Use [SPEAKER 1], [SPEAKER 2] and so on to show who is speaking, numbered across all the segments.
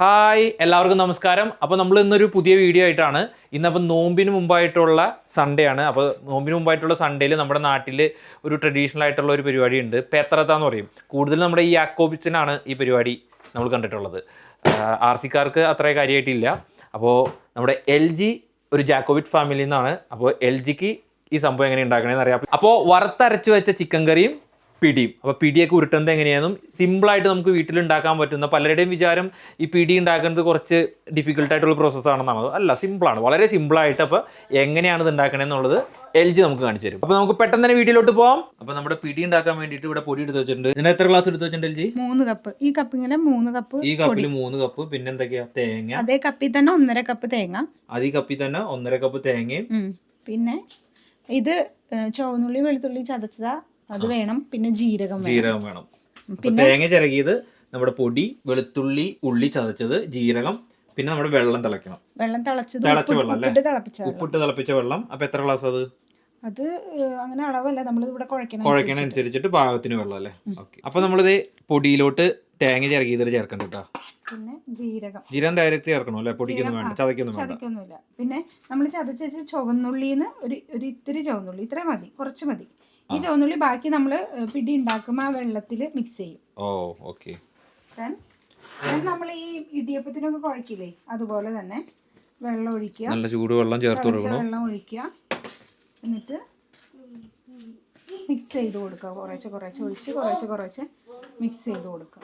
[SPEAKER 1] Hi എല്ലാവർക്കും നമസ്കാരം. അപ്പോൾ നമ്മൾ ഇന്നൊരു പുതിയ വീഡിയോ ആയിട്ടാണ്. ഇന്നപ്പം നോമ്പിന് മുമ്പായിട്ടുള്ള സൺഡേ ആണ്. അപ്പോൾ നോമ്പിന് മുമ്പായിട്ടുള്ള സൺഡേയിൽ നമ്മുടെ നാട്ടിൽ ഒരു ട്രഡീഷണൽ ആയിട്ടുള്ള ഒരു പരിപാടി ഉണ്ട്. പേത്രത്ത എന്ന് പറയും. കൂടുതൽ നമ്മുടെ ഈ യാക്കോബിച്ചിനാണ് ഈ പരിപാടി നമ്മൾ കണ്ടിട്ടുള്ളത്. ആർ സിക്കാർക്ക് അത്ര കാര്യമായിട്ടില്ല. അപ്പോൾ നമ്മുടെ എൽ ജി ഒരു ജാക്കോബിറ്റ് ഫാമിലിന്നാണ് അപ്പോൾ എൽ ജിക്ക് ഈ സംഭവം എങ്ങനെ ഉണ്ടാക്കണമെന്ന് അറിയാം. അപ്പോൾ വറുത്തരച്ച് വെച്ച ചിക്കൻ കറിയും പിടിയും അപ്പോൾ പിടിയൊക്കെ ഉരുട്ടുന്നത് എങ്ങനെയാണെന്നും സിമ്പിളായിട്ട് നമുക്ക് വീട്ടിൽ ഉണ്ടാക്കാൻ പറ്റുന്ന പലരുടെയും വിചാരം ഈ പിടി ഉണ്ടാക്കുന്നത് കുറച്ച് ഡിഫിക്കൽട്ടായിട്ടുള്ള പ്രോസസ്സാണെന്നാണ് അല്ല സിമ്പിളാണ് വളരെ സിമ്പിളായിട്ട് അപ്പോൾ എങ്ങനെയാണ് ഇത് ഉണ്ടാക്കണമെന്നുള്ളത് എൽ ജി നമുക്ക് കാണിച്ചു തരും. അപ്പോൾ നമുക്ക് പെട്ടെന്ന് തന്നെ വീട്ടിലോട്ട് പോകാം അപ്പോൾ നമ്മുടെ പിടി ഉണ്ടാക്കാൻ വേണ്ടിയിട്ട് ഇവിടെ പൊടി എടുത്ത് വെച്ചിട്ടുണ്ട്. ഇതിന് എത്ര ഗ്ലാസ് എടുത്ത് വെച്ചിട്ടുണ്ട് എൽ ജി
[SPEAKER 2] മൂന്ന് കപ്പ് ഈ കപ്പ് ഇങ്ങനെ മൂന്ന് കപ്പ്
[SPEAKER 1] ഈ കപ്പിൽ മൂന്ന് കപ്പ് പിന്നെ എന്തൊക്കെയാ? തേങ്ങ.
[SPEAKER 2] അതേ കപ്പിൽ തന്നെ ഒന്നര കപ്പ് തേങ്ങ.
[SPEAKER 1] അതേ കപ്പിൽ തന്നെ ഒന്നര കപ്പ് തേങ്ങയും.
[SPEAKER 2] പിന്നെ ഇത് ചുവന്നുള്ളി വെളുത്തുള്ളി ചതച്ചതാ. അത് വേണം പിന്നെ ജീരകം വേണം.
[SPEAKER 1] ജീരകം വേണം. പിന്നെ തേങ്ങ ചിരകിയത് നമ്മുടെ പൊടി വെളുത്തുള്ളി ഉള്ളി ചതച്ചത് ജീരകം പിന്നെ നമ്മുടെ വെള്ളം തിളയ്ക്കണം.
[SPEAKER 2] വെള്ളം തിളച്ചത്
[SPEAKER 1] തിളച്ച വെള്ളം അല്ലേ?
[SPEAKER 2] ഉപ്പിട്ട് തിളപ്പിച്ച വെള്ളം.
[SPEAKER 1] അപ്പൊ എത്ര ഗ്ലാസ് അത്?
[SPEAKER 2] അത് അങ്ങനെ അളവല്ല. നമ്മൾ ഇവിടെ കുഴക്കണം
[SPEAKER 1] അനുസരിച്ചിട്ട്. പാകത്തിന് വെള്ളം അല്ലേ? ഓക്കെ. അപ്പൊ നമ്മളിത് പൊടിയിലോട്ട് തേങ്ങ ചിരകിയതിൽ ചേർക്കണ്ട കേട്ടോ.
[SPEAKER 2] പിന്നെ ജീരകം.
[SPEAKER 1] ജീരകം ഡയറക്റ്റ് ചേർക്കണോ അല്ലെ? പൊടിക്കൊന്നും വേണ്ട. ചതയ്ക്കൊന്നും വേണ്ട.
[SPEAKER 2] ചതക്കൊന്നുമില്ല പിന്നെ നമ്മൾ ചതച്ചു ചുവന്നുള്ളിന്ന് ഒരു ഒരു ഇത്തിരി ചുവന്നുള്ളി. ഇത്രയും മതി. കുറച്ച് മതി. ഈ ചുവന്നുള്ളി ബാക്കി നമ്മൾ പിടി ഉണ്ടാക്കുമ്പോൾ ആ വെള്ളത്തിൽ മിക്സ് ചെയ്യും.
[SPEAKER 1] Oh okay.
[SPEAKER 2] നമ്മൾ ഈ ഇടിയപ്പത്തിനൊക്കെ കുഴക്കില്ലേ? അതുപോലെ തന്നെ വെള്ളം ഒഴിക്കുക.
[SPEAKER 1] നല്ല ചൂട് വെള്ളം ചേർത്ത് കൊടുക്കണം.
[SPEAKER 2] വെള്ളം ഒഴിക്കുക. എന്നിട്ട് മിക്സ് ചെയ്ത് കൊടുക്കുക. കുറേശ്ശെ കുറേശ്ശെ ഒഴിച്ച് കുറേശ്ശെ കുറേശ്ശെ മിക്സ് ചെയ്ത് കൊടുക്കുക.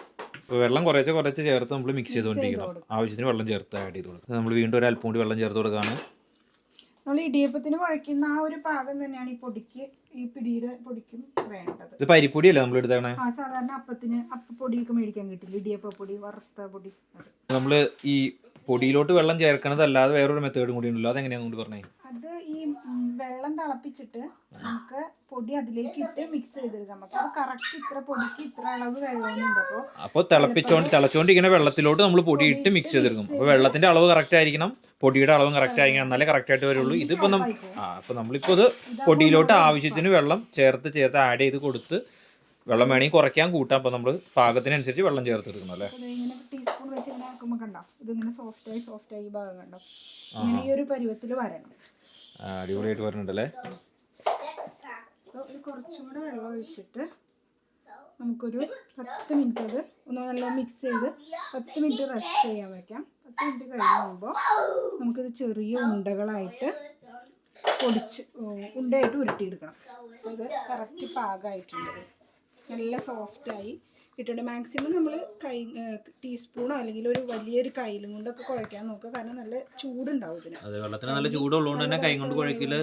[SPEAKER 1] വെള്ളം കുറേശ്ശെ കുറച്ച് ചേർത്ത് നമ്മൾ മിക്സ് ചെയ്തുകൊണ്ടിരിക്കണം. ആവശ്യത്തിന് വെള്ളം ചേർത്ത് ആഡ് ചെയ്ത് കൊടുക്കുക. നമ്മൾ വീണ്ടും ഒരു അല്പം കൂടി വെള്ളം ചേർത്ത് കൊടുക്കുകയാണ്.
[SPEAKER 2] നമ്മൾ ഇടിയപ്പത്തിന് കുഴക്കുന്ന ആ ഒരു പാകം തന്നെയാണ് ഈ പൊടിക്ക് ഈ പിടിയുടെ പൊടിക്കും വേണ്ടത്.
[SPEAKER 1] ഇത് പരിപ്പൊടിയല്ലേ നമ്മൾ എടുത്തേ
[SPEAKER 2] ആ സാധാരണ അപ്പത്തിന് അപ്പപ്പൊടിയൊക്കെ മേടിക്കാൻ കിട്ടില്ല. ഇടിയപ്പപ്പൊടി വറുത്ത പൊടി.
[SPEAKER 1] നമ്മൾ ഈ പൊടിയിലോട്ട് വെള്ളം ചേർക്കണത് അല്ലാതെ വേറൊരു മെത്തേഡും കൂടി ഉണ്ടല്ലോ. അതെങ്ങനെയാന്ന് കൂടി പറഞ്ഞേ?
[SPEAKER 2] അത് ഈ വെള്ളം തിളപ്പിച്ചിട്ട് നമുക്ക് പൊടി അതിലേക്ക് ഇട്ട് മിക്സ് ചെയ്തെടുക്കാം. നമുക്ക് അത് കറക്റ്റ് ഇത്ര പൊടിക്ക് ഇത്ര അളവ് വെള്ളമുണ്ട് അപ്പോൾ
[SPEAKER 1] അപ്പോൾ തിളപ്പിച്ചോണ്ട് തിളച്ചോണ്ടിരിക്കുന്ന വെള്ളത്തിലോട്ട് നമ്മൾ പൊടി ഇട്ട് മിക്സ് ചെയ്തെടുക്കും. അപ്പോൾ വെള്ളത്തിന്റെ അളവ് കറക്റ്റ് ആയിരിക്കണം. പൊടിയുടെ അളവും കറക്റ്റ് ആയിരിക്കണം. എന്നാലേ കറക്റ്റ് ആയിട്ട് വരുള്ളൂ. ഇതിപ്പോ നമ്മൾ ആ അപ്പോൾ നമ്മളിപ്പോൾ ഇത് പൊടിയിലോട്ട് ആവശ്യത്തിന് വെള്ളം ചേർത്ത് ചേർത്ത് ആഡ് ചെയ്ത് കൊടുത്ത് വെള്ളം വേണമെങ്കിൽ കുറയ്ക്കാൻ കൂട്ടാം. അപ്പോൾ നമ്മൾ പാകത്തിനനുസരിച്ച് വെള്ളം ചേർത്തെടുക്കണം അല്ലേ
[SPEAKER 2] ടീസ്പൂൺ വെച്ച് ഇങ്ങനെ ആക്കുമ്പോൾ കണ്ടോ? ഇതിങ്ങനെ സോഫ്റ്റായി സോഫ്റ്റായി ഈ ഭാഗം കണ്ടോ? ഇങ്ങനെ ഈ ഒരു പരുവത്തിൽ വരണം.
[SPEAKER 1] അടിപൊളിയായിട്ട് വരുന്നുണ്ടല്ലേ?
[SPEAKER 2] സോ ഇത് കുറച്ചും കൂടെ വെള്ളം ഒഴിച്ചിട്ട് നമുക്കൊരു പത്ത് മിനിറ്റ് അത് ഒന്ന് നല്ല മിക്സ് ചെയ്ത് പത്ത് മിനിറ്റ് റെസ്റ്റ് ചെയ്യാൻ വെക്കാം. പത്ത് മിനിറ്റ് കഴിയുമ്പോൾ നമുക്കിത് ചെറിയ ഉണ്ടകളായിട്ട് പൊടിച്ച് ഉണ്ടയായിട്ട് ഉരുട്ടിയെടുക്കണം. അത് ഇത് കറക്റ്റ് പാകമായിട്ടുണ്ട് നല്ല സോഫ്റ്റായി കിട്ടുന്നുണ്ട് മാക്സിമം നമ്മൾ കൈ ടീസ്പൂണോ അല്ലെങ്കിൽ ഒരു വലിയൊരു കയ്യിലും കൊണ്ടൊക്കെ കുഴക്കാൻ നോക്കുക. കാരണം നല്ല ചൂടുണ്ടാവും ഇതിന്.
[SPEAKER 1] അത് വെള്ളത്തിന് നല്ല ചൂടുള്ളതുകൊണ്ട് തന്നെ കൈ കൊണ്ട് കുഴക്കൽ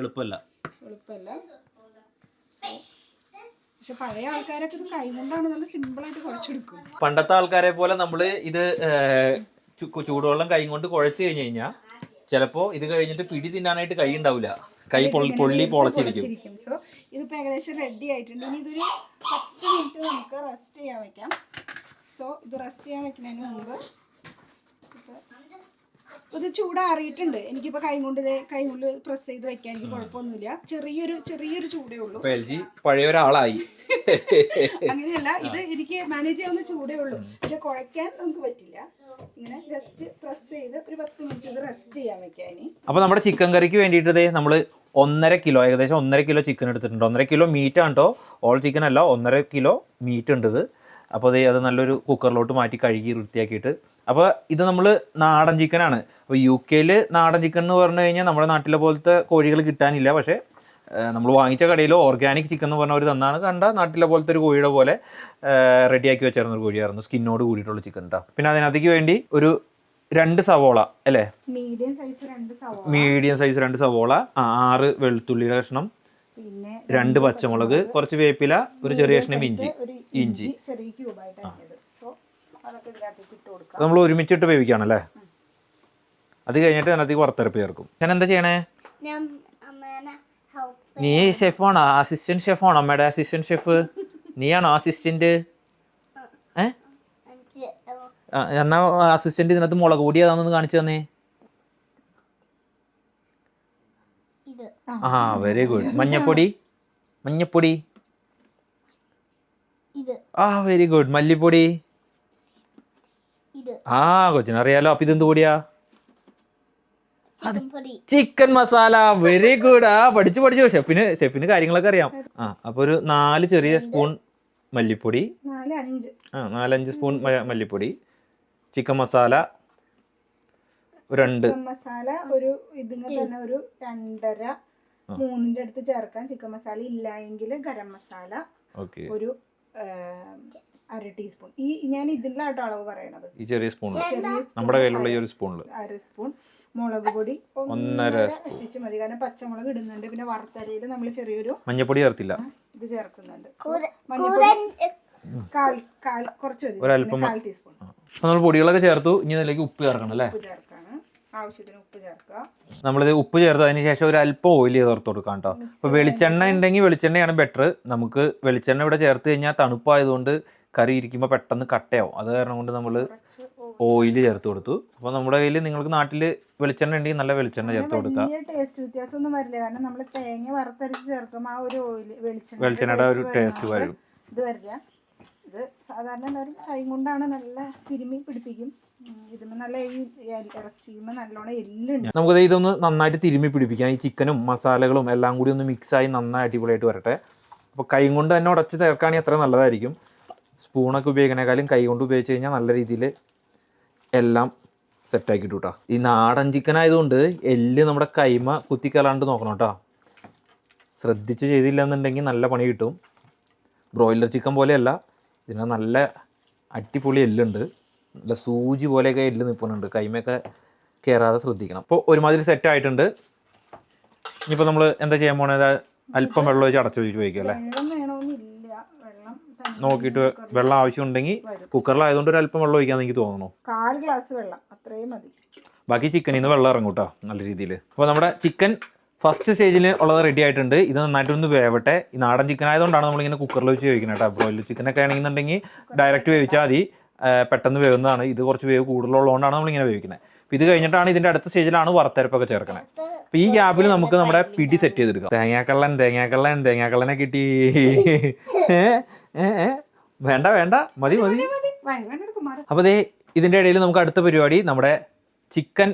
[SPEAKER 1] എളുപ്പമല്ല.
[SPEAKER 2] എളുപ്പമല്ല. പക്ഷെ പഴയ ആൾക്കാരൊക്കെ ഇത് കൈ കൊണ്ടാണ് നല്ല സിമ്പിളായിട്ട് കുഴച്ചെടുക്കും
[SPEAKER 1] പണ്ടത്തെ ആൾക്കാരെ പോലെ നമ്മൾ ഇത് ചൂടുവെള്ളം കൈ കൊണ്ട് കുഴച്ച് കഴിഞ്ഞ് കഴിഞ്ഞാൽ ചിലപ്പോൾ ഇത് കഴിഞ്ഞിട്ട് പിടി തിന്നാനായിട്ട് കൈ ഉണ്ടാവില്ല കൈ പൊള്ളി പൊള്ളി പൊളച്ചിരിക്കും.
[SPEAKER 2] സോ ഇതിപ്പോൾ ഏകദേശം റെഡി ആയിട്ടുണ്ട്. ഇനി ഇതൊരു പത്ത് മിനിറ്റ് നമുക്ക് റെസ്റ്റ് ചെയ്യാൻ വെക്കാം. സോ ഇത് റെസ്റ്റ് ചെയ്യാൻ വെക്കുന്നതിന് മുമ്പ് ഇപ്പൊ ഇത് ചൂടാറിയിട്ടുണ്ട്. എനിക്കിപ്പോൾ കൈ കൊണ്ട് കൈ കൊണ്ട് പ്രസ് ചെയ്ത് വെക്കാൻ എനിക്ക് കുഴപ്പമൊന്നുമില്ല. ചെറിയൊരു ചെറിയൊരു ചൂടേ ഉള്ളൂ.
[SPEAKER 1] എൽ ജി പഴയ ഒരാളായി.
[SPEAKER 2] അങ്ങനെയല്ല ഇത് എനിക്ക് മാനേജ് ചെയ്യാവുന്ന ചൂടേ ഉള്ളൂ. പക്ഷെ കുഴക്കാൻ നമുക്ക് പറ്റില്ല. ഇങ്ങനെ ജസ്റ്റ് പ്രസ് ചെയ്ത് ഒരു പത്ത് മിനിറ്റ് ഇത് റെസ്റ്റ് ചെയ്യാൻ വെക്കാൻ
[SPEAKER 1] അപ്പോൾ നമ്മുടെ ചിക്കൻ കറിക്ക് വേണ്ടിയിട്ട് ദേ നമ്മൾ ഒന്നര കിലോ ഏകദേശം ഒന്നര കിലോ ചിക്കൻ എടുത്തിട്ടുണ്ട്. ഒന്നര കിലോ മീറ്റ് ആണ് കേട്ടോ ഓൾ ചിക്കൻ അല്ല ഒന്നര കിലോ മീറ്റ് ഉണ്ട് അപ്പോൾ അത് നല്ലൊരു കുക്കറിലോട്ട് മാറ്റി കഴുകി വൃത്തിയാക്കിയിട്ട് അപ്പോൾ ഇത് നമ്മൾ നാടൻ ചിക്കനാണ്. അപ്പോൾ യു കെയിൽ നാടൻ ചിക്കൻ എന്ന് പറഞ്ഞു കഴിഞ്ഞാൽ നമ്മുടെ നാട്ടിലെ പോലത്തെ കോഴികൾ കിട്ടാനില്ല. പക്ഷേ നമ്മൾ വാങ്ങിച്ച കടയിൽ ഓർഗാനിക് ചിക്കൻ എന്ന് പറഞ്ഞ ഒരു തന്നാണ്. കണ്ട നാട്ടിലെ പോലത്തെ ഒരു കോഴിയുടെ പോലെ റെഡിയാക്കി വെച്ചിരുന്ന ഒരു കോഴിയായിരുന്നു. സ്കിന്നോട് കൂടിയിട്ടുള്ള ചിക്കൻ കേട്ടോ പിന്നെ അതിനകത്തേക്ക് വേണ്ടി ഒരു രണ്ട് സവോള അല്ലേ?
[SPEAKER 2] മീഡിയം സൈസ് രണ്ട് സവോള.
[SPEAKER 1] ആറ് വെളുത്തുള്ളിയുടെ കഷ്ണം
[SPEAKER 2] പിന്നെ
[SPEAKER 1] രണ്ട് പച്ചമുളക് കുറച്ച് വേപ്പില ഒരു ചെറിയ കഷ്ണം ഇഞ്ചി.
[SPEAKER 2] ഇഞ്ചി ചെറിയ ക്യൂബായിട്ട് അരിഞ്ഞത് സോ അതൊക്കെ ഇതിനകത്തേക്ക് ഇട്ട് കൊടുക്കാം.
[SPEAKER 1] നമ്മൾ ഒരുമിച്ചിട്ട് വേവിക്കുകയാണല്ലേ? അത് കഴിഞ്ഞിട്ട് അതിനകത്തേക്ക് വറുത്തരപ്പ് ചേർക്കും. ഞാൻ എന്താ ചെയ്യണേ?
[SPEAKER 3] ഞാൻ അമ്മേനെ ഹെൽപ്പ്
[SPEAKER 1] നീ ഷെഫാണോ? അസിസ്റ്റന്റ് ഷെഫാണോ? അമ്മയുടെ അസിസ്റ്റന്റ് ഷെഫ് നീയാണോ അസിസ്റ്റന്റ് ഏ? ആ, എന്നാ അസിസ്റ്റന്റ് ഇതിനകത്ത് മുളക് പൊടി ഏതാണെന്ന് കാണിച്ചു തന്നേ?
[SPEAKER 3] ഇത്.
[SPEAKER 1] ആ വെരി ഗുഡ് മഞ്ഞപ്പൊടി? മഞ്ഞപ്പൊടി?
[SPEAKER 3] ഇത്.
[SPEAKER 1] ആ വെരി ഗുഡ് മല്ലിപ്പൊടി? ആ കൊച്ചിനറിയാലോ അപ്പൊ ഇതെന്ത്
[SPEAKER 3] കൂടിയാ
[SPEAKER 1] ചിക്കൻ മസാല. വെരി ഗുഡ് ആ പഠിച്ചു പഠിച്ചു. ഷെഫിന് ഷെഫിന് കാര്യങ്ങളൊക്കെ അറിയാം. ആ അപ്പൊ ഒരു നാല് ചെറിയ സ്പൂൺ മല്ലിപ്പൊടി.
[SPEAKER 2] നാല് അഞ്ച്.
[SPEAKER 1] ആ നാലഞ്ച് സ്പൂൺ മല്ലിപ്പൊടി. ചിക്കൻ മസാല. രണ്ട്.
[SPEAKER 2] മസാല ഒരു ഇതിങ്ങ തന്നെ ഒരു രണ്ടര. മൂന്നിന്റെ അടുത്ത് ചേർക്കാൻ ചിക്കൻ മസാല ഇല്ല എങ്കിൽ ഗരം മസാല
[SPEAKER 1] ഓക്കെ.
[SPEAKER 2] ഒരു അര ടീസ്പൂൺ ഈ ഞാൻ ഇതിലാട്ടോ അളവ് പറയണത്.
[SPEAKER 1] ഈ ചെറിയ സ്പൂണിൽ
[SPEAKER 2] സ്പൂൺ
[SPEAKER 1] നമ്മുടെ കയ്യിലുള്ള ഈ ഒരു സ്പൂണിൽ
[SPEAKER 2] അര സ്പൂൺ മുളക് പൊടി
[SPEAKER 1] ഒന്നര
[SPEAKER 2] ഇഷ്ടിച്ച് മതി. കാരണം പച്ചമുളക് ഇടുന്നുണ്ട്. പിന്നെ വറുത്തരയിൽ നമ്മൾ ചെറിയൊരു
[SPEAKER 1] മഞ്ഞപ്പൊടി ചേർത്തില്ല.
[SPEAKER 2] ഇത് ചേർക്കുന്നുണ്ട്. മഞ്ഞപ്പൊടി കാൽ കാൽ കുറച്ച് മതി. കാൽ ടീസ്പൂൺ
[SPEAKER 1] അപ്പൊ നമ്മൾ പൊടികളൊക്കെ ചേർത്തു. ഇനി അതിലേക്ക് ഉപ്പ് ചേർക്കണം അല്ലേ?
[SPEAKER 2] ആവശ്യത്തിന് ഉപ്പ് ചേർക്കുക.
[SPEAKER 1] നമ്മളിത് ഉപ്പ് ചേർത്തു അതിന് ശേഷം ഒരു അല്പം ഓയിൽ ചേർത്ത് കൊടുക്കാം കേട്ടോ. അപ്പോൾ വെളിച്ചെണ്ണ ഉണ്ടെങ്കിൽ വെളിച്ചെണ്ണയാണ് ബെറ്റർ നമുക്ക് വെളിച്ചെണ്ണ ഇവിടെ ചേർത്ത് കഴിഞ്ഞാൽ തണുപ്പായതുകൊണ്ട് കറി ഇരിക്കുമ്പോൾ പെട്ടെന്ന് കട്ടയാവും. അത് കാരണം കൊണ്ട് നമ്മൾ ഓയിൽ ചേർത്ത് കൊടുത്തു. അപ്പോൾ നമ്മുടെ കയ്യിൽ നിങ്ങൾക്ക് നാട്ടിൽ വെളിച്ചെണ്ണ ഉണ്ടെങ്കിൽ നല്ല വെളിച്ചെണ്ണ ചേർത്ത് കൊടുക്കാം.
[SPEAKER 2] വലിയ ടേസ്റ്റ് വ്യത്യാസമൊന്നും വരില്ല. കാരണം നമ്മൾ തേങ്ങ വറുത്തരച്ച് ചേർക്കുമ്പോൾ ആ ഒരു ഓയിൽ വെളിച്ചെണ്ണ
[SPEAKER 1] വെളിച്ചെണ്ണയുടെ ഒരു ടേസ്റ്റ് വരും.
[SPEAKER 2] ഇത് വരില്ല. ഇത് സാധാരണ എല്ലാവരും കൈ കൊണ്ടാണ് നല്ല തിരുമ്മി പിടിപ്പിക്കും. ഉം, ഇതിന് നല്ല ഈ ഇറച്ചിയുമ്പോ നല്ലോണം എല്ലുണ്ട്.
[SPEAKER 1] നമുക്കത് ഇതൊന്ന് നന്നായിട്ട് തിരുമ്മി പിടിപ്പിക്കാം. ഈ ചിക്കനും മസാലകളും എല്ലാം കൂടി ഒന്ന് മിക്സായി നന്നായി അടിപൊളിയായിട്ട് വരട്ടെ. അപ്പോൾ കൈ കൊണ്ട് തന്നെ ഉടച്ച് ചേർക്കുകയാണെങ്കിൽ അത്ര നല്ലതായിരിക്കും. സ്പൂണൊക്കെ ഉപയോഗിക്കണേക്കാളും കൈ കൊണ്ട് ഉപയോഗിച്ച് കഴിഞ്ഞാൽ നല്ല രീതിയിൽ എല്ലാം സെറ്റാക്കി കേട്ടോ ഈ നാടൻ ചിക്കൻ ആയതുകൊണ്ട് എല്ല് നമ്മുടെ കൈമ കുത്തിക്കലാണ്ട് നോക്കണം കേട്ടോ ശ്രദ്ധിച്ച് ചെയ്തില്ല എന്നുണ്ടെങ്കിൽ നല്ല പണി കിട്ടും. ബ്രോയിലർ ചിക്കൻ പോലെയല്ല ഇതിന് നല്ല അടിപൊളി എല്ലുണ്ട്. നല്ല സൂചി പോലെയൊക്കെ എല്ല് നിൽപ്പുന്നുണ്ട്. കൈമയൊക്കെ കയറാതെ ശ്രദ്ധിക്കണം. അപ്പോൾ ഒരുമാതിരി സെറ്റ് ആയിട്ടുണ്ട്. ഇനിയിപ്പോൾ നമ്മൾ എന്താ ചെയ്യാൻ പോണത് അല്പം വെള്ളം ഒഴിച്ച് അടച്ചു വെച്ച് വയ്ക്കും അല്ലേ
[SPEAKER 2] വെള്ളം വേണമെന്നില്ല വെള്ളം തന്നെ
[SPEAKER 1] നോക്കിയിട്ട് വെള്ളം ആവശ്യമുണ്ടെങ്കിൽ
[SPEAKER 2] കുക്കറിൽ
[SPEAKER 1] കുക്കറിലായതുകൊണ്ട് ഒരു അല്പം വെള്ളം ഒഴിക്കാന്ന് എനിക്ക് തോന്നുന്നു.
[SPEAKER 2] കാൽ ഗ്ലാസ് വെള്ളം അത്രയും മതി.
[SPEAKER 1] ബാക്കി ചിക്കനിൽ നിന്ന് വെള്ളം ഇറങ്ങും കേട്ടോ നല്ല രീതിയിൽ. അപ്പോൾ നമ്മുടെ ചിക്കൻ ഫസ്റ്റ് സ്റ്റേജിൽ ഉള്ളത് റെഡി ആയിട്ടുണ്ട്. ഇത് നന്നായിട്ടൊന്ന് വേവട്ടെ. ഈ നാടൻ ചിക്കൻ ആയതുകൊണ്ടാണ് നമ്മളിങ്ങനെ കുക്കറിൽ വെച്ച് വേവിക്കുന്നത് കേട്ടോ ബ്രോയിലർ ചിക്കനൊക്കെ ആണെന്നുണ്ടെങ്കിൽ ഡയറക്റ്റ് വേവിച്ചാൽ മതി. പെട്ടെന്ന് വേവുന്നതാണ്. ഇത് കുറച്ച് വേവ് കൂടുതലുള്ളതുകൊണ്ടാണ് നമ്മളിങ്ങനെ വേവിക്കുന്നത്. ഇത് കഴിഞ്ഞിട്ടാണ് ഇതിന്റെ അടുത്ത സ്റ്റേജിലാണ് വറുത്തരപ്പൊക്കെ ചേർക്കണത് അപ്പോൾ ഈ ഗ്യാപ്പിൽ നമുക്ക് നമ്മുടെ പിടി സെറ്റ് ചെയ്തെടുക്കാം. തേങ്ങാക്കള്ളൻ തേങ്ങാക്കള്ളൻ തേങ്ങാക്കള്ളനെ കിട്ടി. വേണ്ട വേണ്ട. മതി മതി.
[SPEAKER 2] അപ്പൊ
[SPEAKER 1] അപ്പോൾ ദേ ഇതിന്റെ ഇടയിൽ നമുക്ക് അടുത്ത പരിപാടി നമ്മുടെ ചിക്കൻ